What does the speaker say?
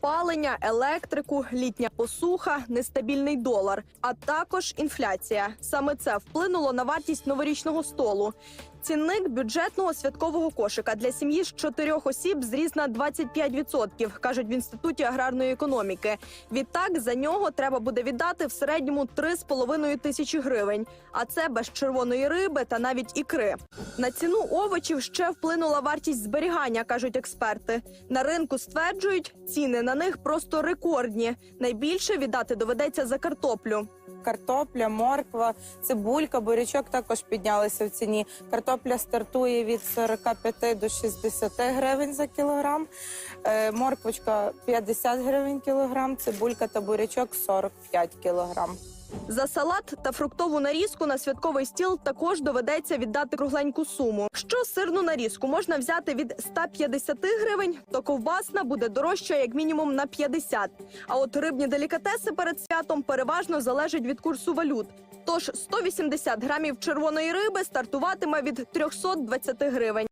опалення, електрику, літня посуха, нестабільний долар, а також інфляція. Саме це вплинуло на вартість новорічного столу. Цінник бюджетного святкового кошика для сім'ї з чотирьох осіб зріс на 25%, кажуть в інституті аграрної економіки. Відтак за нього треба буде віддати в середньому 3,5 тисячі гривень. А це без червоної риби та навіть ікри. На ціну овочів ще вплинула вартість зберігання, кажуть експерти. На ринку стверджують, ціни на них просто рекордні. Найбільше віддати доведеться за картоплю. Картопля, морква, цибулька, бурячок також піднялися в ціні. Картопля стартує від 45 до 60 гривень за кілограм. Е, Морквочка 50 гривень кілограм, цибулька та бурячок 45 кілограм. За салат та фруктову нарізку на святковий стіл також доведеться віддати кругленьку суму. Якщо сирну нарізку можна взяти від 150 гривень, то ковбасна буде дорожча як мінімум на 50. А от рибні делікатеси перед святом переважно залежать від курсу валют. Тож 180 грамів червоної риби стартуватиме від 320 гривень.